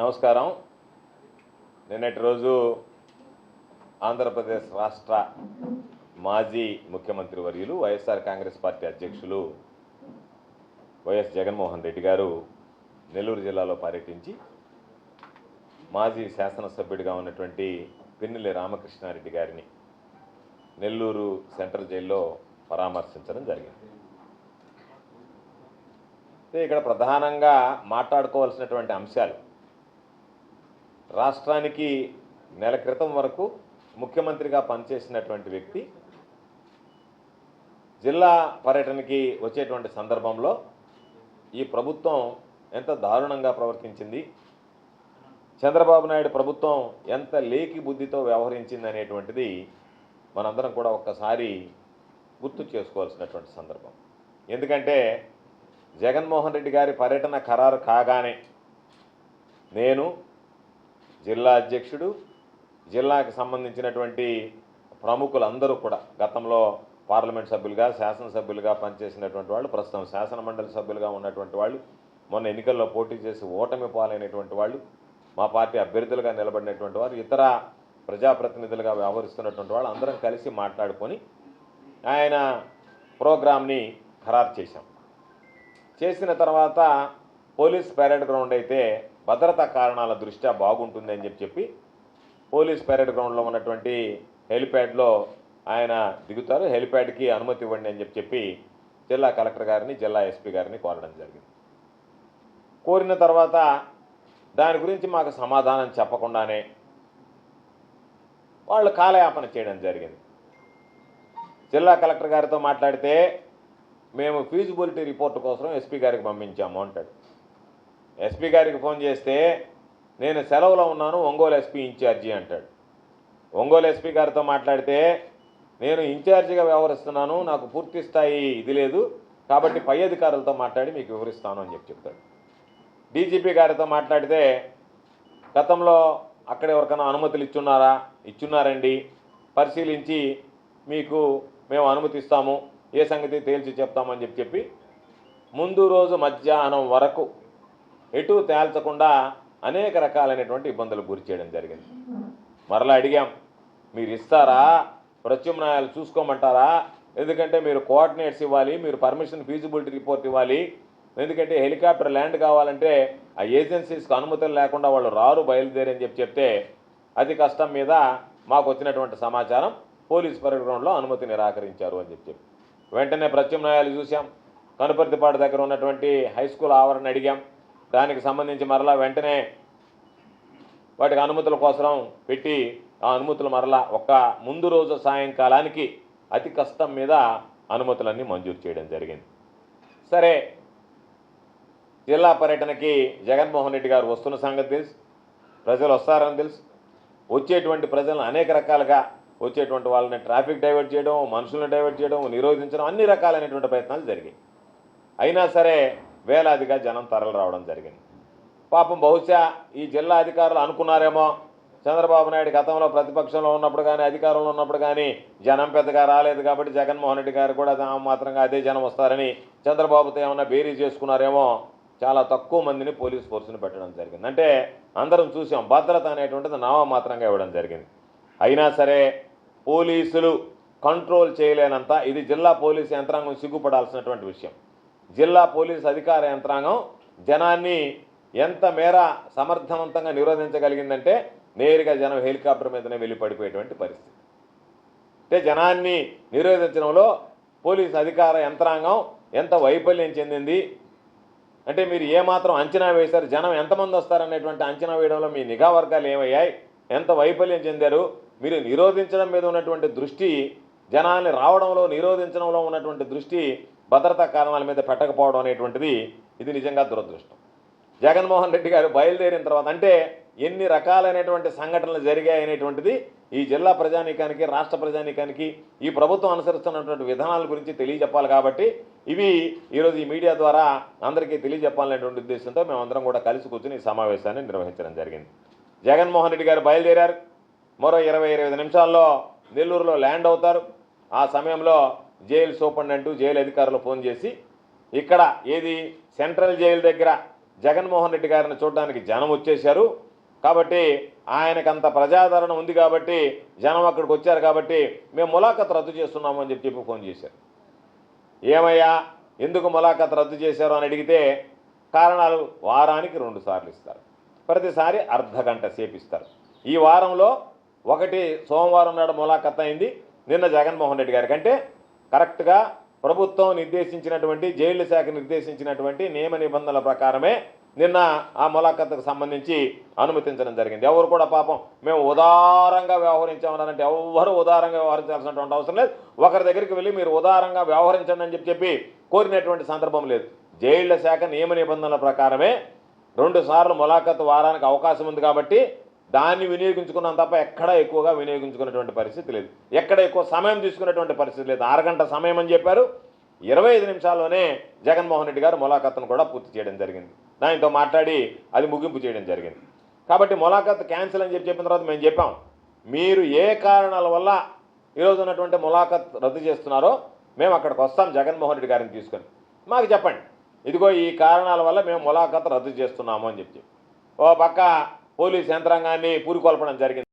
నమస్కారం. నిన్నటి రోజు ఆంధ్రప్రదేశ్ రాష్ట్ర మాజీ ముఖ్యమంత్రి వర్యులు వైఎస్ఆర్ కాంగ్రెస్ పార్టీ అధ్యక్షులు వైఎస్ జగన్మోహన్ రెడ్డి గారు నెల్లూరు జిల్లాలో పర్యటించి మాజీ శాసనసభ్యుడిగా ఉన్నటువంటి పిన్నెల్లి రామకృష్ణారెడ్డి గారిని నెల్లూరు సెంట్రల్ జైల్లో పరామర్శించడం జరిగింది. ఇక్కడ ప్రధానంగా మాట్లాడుకోవాల్సినటువంటి అంశాలు రాష్ట్రానికి నెల క్రితం వరకు ముఖ్యమంత్రిగా పనిచేసినటువంటి వ్యక్తి జిల్లా పర్యటనకి వచ్చేటువంటి సందర్భంలో ఈ ప్రభుత్వం ఎంత దారుణంగా ప్రవర్తించింది? చంద్రబాబు నాయుడు ప్రభుత్వం ఎంత లేకి బుద్ధితో వ్యవహరించింది అనేటువంటిది మనందరం కూడా ఒక్కసారి గుర్తు చేసుకోవాల్సినటువంటి సందర్భం. ఎందుకంటే జగన్మోహన్ రెడ్డి గారి పర్యటన ఖరారు కాగానే నేను జిల్లా అధ్యక్షుడు జిల్లాకు సంబంధించినటువంటి ప్రముఖులందరూ కూడా గతంలో పార్లమెంట్ సభ్యులుగా శాసనసభ్యులుగా పనిచేసినటువంటి వాళ్ళు ప్రస్తుతం శాసన మండలి సభ్యులుగా ఉన్నటువంటి వాళ్ళు మొన్న ఎన్నికల్లో పోటీ చేసి ఓటమి పాలైనటువంటి వాళ్ళు మా పార్టీ అభ్యర్థులుగా నిలబడినటువంటి వారు ఇతర ప్రజాప్రతినిధులుగా వ్యవహరిస్తున్నటువంటి వాళ్ళు అందరం కలిసి మాట్లాడుకొని ఆయన ప్రోగ్రామ్ని ఖరారు చేశాం. చేసిన తర్వాత పోలీస్ పరేడ్ గ్రౌండ్ అయితే భద్రతా కారణాల దృష్ట్యా బాగుంటుంది అని చెప్పి చెప్పి పోలీస్ పెరేడ్ గ్రౌండ్లో ఉన్నటువంటి హెలిప్యాడ్లో ఆయన దిగుతారు. హెలిప్యాడ్కి అనుమతి ఇవ్వండి అని చెప్పి చెప్పి జిల్లా కలెక్టర్ గారిని జిల్లా ఎస్పీ గారిని కోరడం జరిగింది. కోరిన తర్వాత దాని గురించి మాకు సమాధానం చెప్పకుండానే వాళ్ళు కాలయాపన చేయడం జరిగింది. జిల్లా కలెక్టర్ గారితో మాట్లాడితే మేము ఫీజిబిలిటీ రిపోర్ట్ కోసం ఎస్పీ గారికి పంపించాము అంటాడు. ఎస్పీ గారికి ఫోన్ చేస్తే నేను సెలవులో ఉన్నాను ఒంగోలు ఎస్పీ ఇన్ఛార్జి అంటాడు. ఒంగోలు ఎస్పీ గారితో మాట్లాడితే నేను ఇన్ఛార్జిగా వ్యవహరిస్తున్నాను నాకు పూర్తి స్థాయి ఇది లేదు కాబట్టి పై అధికారులతో మాట్లాడి మీకు వివరిస్తాను అని చెప్పి చెప్తాడు. డీజీపీ గారితో మాట్లాడితే గతంలో అక్కడ ఎవరికైనా అనుమతులు ఇచ్చున్నారా? ఇచ్చున్నారండి. పరిశీలించి మీకు మేము అనుమతిస్తాము ఏ సంగతి తేల్చి చెప్తామని చెప్పి చెప్పి ముందు రోజు మధ్యాహ్నం వరకు ఎటు తేల్చకుండా అనేక రకాలైనటువంటి ఇబ్బందులు గురి చేయడం జరిగింది. మరలా అడిగాం మీరు ఇస్తారా? ప్రత్యామ్నాయాలు చూసుకోమంటారా? ఎందుకంటే మీరు కోఆర్డినేట్స్ ఇవ్వాలి మీరు పర్మిషన్ ఫీజిబిలిటీ రిపోర్ట్ ఇవ్వాలి. ఎందుకంటే హెలికాప్టర్ ల్యాండ్ కావాలంటే ఆ ఏజెన్సీస్కి అనుమతులు లేకుండా వాళ్ళు రారు బయలుదేరని చెప్పి చెప్తే అతి కష్టం మీద మాకు వచ్చినటువంటి సమాచారం పోలీస్ పరిగ్రౌండ్లో అనుమతి నిరాకరించారు అని చెప్పి చెప్పి వెంటనే ప్రత్యామ్నాయాలు చూసాం కనుపర్తిపాడు దగ్గర ఉన్నటువంటి హై స్కూల్ ఆవరణ అడిగాం. దానికి సంబంధించి మరలా వెంటనే వాటికి అనుమతుల కోసం పెట్టి ఆ అనుమతులు మరలా ఒక్క ముందు రోజు సాయంకాలానికి అతి కష్టం మీద అనుమతులన్నీ మంజూరు చేయడం జరిగింది. సరే జిల్లా పర్యటనకి జగన్మోహన్ రెడ్డి గారు వస్తున్న సంగతి తెలుసు ప్రజలు వస్తారని తెలుసు. వచ్చేటువంటి ప్రజలను అనేక రకాలుగా వచ్చేటువంటి వాళ్ళని ట్రాఫిక్ డైవర్ట్ చేయడం మనుషులను డైవర్ట్ చేయడం నిరోధించడం అన్ని రకాలైనటువంటి ప్రయత్నాలు జరిగాయి. అయినా సరే వేలాదిగా జనం తరలి రావడం జరిగింది. పాపం బహుశా ఈ జిల్లా అధికారులు అనుకున్నారేమో చంద్రబాబు నాయుడు గతంలో ప్రతిపక్షంలో ఉన్నప్పుడు కానీ అధికారంలో ఉన్నప్పుడు కానీ జనం పెద్దగా రాలేదు కాబట్టి జగన్మోహన్ రెడ్డి గారు కూడా దా- మాత్రంగా అదే జనం వస్తారని చంద్రబాబుతో ఏమన్నా బేరీ చేసుకున్నారేమో చాలా తక్కువ మందిని పోలీస్ ఫోర్స్ని పెట్టడం జరిగింది. అంటే అందరం చూసాం భద్రత అనేటువంటిది నామమాత్రంగా ఇవ్వడం జరిగింది. అయినా సరే పోలీసులు కంట్రోల్ చేయలేనంత ఇది జిల్లా పోలీసు యంత్రాంగం సిగ్గుపడాల్సినటువంటి విషయం. జిల్లా పోలీస్ అధికార యంత్రాంగం జనాన్ని ఎంత మేర సమర్థవంతంగా నిరోధించగలిగిందంటే నేరుగా జనం హెలికాప్టర్ మీదనే వెళ్ళి పడిపోయేటువంటి పరిస్థితి. అంటే జనాన్ని నిరోధించడంలో పోలీస్ అధికార యంత్రాంగం ఎంత వైఫల్యం చెందింది? అంటే మీరు ఏమాత్రం అంచనా వేశారు? జనం ఎంతమంది వస్తారనేటువంటి అంచనా వేయడంలో మీ నిఘా వర్గాలు ఏమయ్యాయి? ఎంత వైఫల్యం చెందారు? మీరు నిరోధించడం మీద ఉన్నటువంటి దృష్టి జనాన్ని రావడంలో నిరోధించడంలో ఉన్నటువంటి దృష్టి భద్రతా కారణాల మీద పెట్టకపోవడం అనేటువంటిది ఇది నిజంగా దురదృష్టం. జగన్మోహన్ రెడ్డి గారు బయలుదేరిన తర్వాత అంటే ఎన్ని రకాలైనటువంటి సంఘటనలు జరిగాయి అనేటువంటిది ఈ జిల్లా ప్రజానీకానికి రాష్ట్ర ప్రజానీకానికి ఈ ప్రభుత్వం అనుసరిస్తున్నటువంటి విధానాల గురించి తెలియజెప్పాలి కాబట్టి ఇవి ఈరోజు ఈ మీడియా ద్వారా అందరికీ తెలియజెప్పాలనేటువంటి ఉద్దేశంతో మేమందరం కూడా కలిసి కూర్చుని ఈ సమావేశాన్ని నిర్వహించడం జరిగింది. జగన్మోహన్ రెడ్డి గారు బయలుదేరారు. మరో ఇరవై ఇరవై నిమిషాల్లో నెల్లూరులో ల్యాండ్ అవుతారు. ఆ సమయంలో జైలు సూపరింటెండెంట్ జైలు అధికారులు ఫోన్ చేసి ఇక్కడ ఏది సెంట్రల్ జైలు దగ్గర జగన్మోహన్ రెడ్డి గారిని చూడడానికి జనం వచ్చేశారు. కాబట్టి ఆయనకంత ప్రజాదరణ ఉంది కాబట్టి జనం అక్కడికి వచ్చారు కాబట్టి మేము ములాఖత్ రద్దు చేస్తున్నాము అని చెప్పి చెప్పి ఫోన్ చేశారు. ఏమయ్యా ఎందుకు ములాఖత్ రద్దు చేశారు అని అడిగితే కారణాలు వారానికి రెండు సార్లు ఇస్తారు. ప్రతిసారి అర్ధ గంట సేపు ఇస్తారు. ఈ వారంలో ఒకటి సోమవారం నాడు ములాఖత్ అయింది. నిన్న జగన్మోహన్ రెడ్డి గారికి అంటే కరెక్ట్గా ప్రభుత్వం నిర్దేశించినటువంటి జైళ్ళ శాఖ నిర్దేశించినటువంటి నియమ నిబంధనల ప్రకారమే నిన్న ఆ ములాఖత్కు సంబంధించి అనుమతించడం జరిగింది. ఎవరు కూడా పాపం మేము ఉదారంగా వ్యవహరించామన్నారంటే ఎవరు ఉదారంగా వ్యవహరించాల్సినటువంటి అవసరం లేదు. ఒకరి దగ్గరికి వెళ్ళి మీరు ఉదారంగా వ్యవహరించండి అని చెప్పి చెప్పి కోరినటువంటి సందర్భం లేదు. జైళ్ళ శాఖ నియమ నిబంధనల ప్రకారమే రెండు సార్లు ములాఖత్ వారానికి అవకాశం ఉంది కాబట్టి దాన్ని వినియోగించుకున్నాం తప్ప ఎక్కడ ఎక్కువగా వినియోగించుకున్నటువంటి పరిస్థితి లేదు. ఎక్కడ ఎక్కువ సమయం తీసుకునేటువంటి పరిస్థితి లేదు. అరగంట సమయం అని చెప్పారు. ఇరవై ఐదు నిమిషాల్లోనే జగన్మోహన్ రెడ్డి గారు ములాఖత్తును కూడా పూర్తి చేయడం జరిగింది. దానితో మాట్లాడి అది ముగింపు చేయడం జరిగింది. కాబట్టి ములాఖత్ క్యాన్సిల్ అని చెప్పి చెప్పిన తర్వాత మేము చెప్పాం మీరు ఏ కారణాల వల్ల ఈరోజు ఉన్నటువంటి ములాఖత్ రద్దు చేస్తున్నారో మేము అక్కడికి వస్తాం జగన్మోహన్ రెడ్డి గారిని తీసుకొని. మాకు చెప్పండి ఇదిగో ఈ కారణాల వల్ల మేము ములాఖత్ రద్దు చేస్తున్నాము అని చెప్పి. ఓ పక్క పోలీస్ యంత్రాంగాన్ని పూరుకొల్పడం జరిగింది.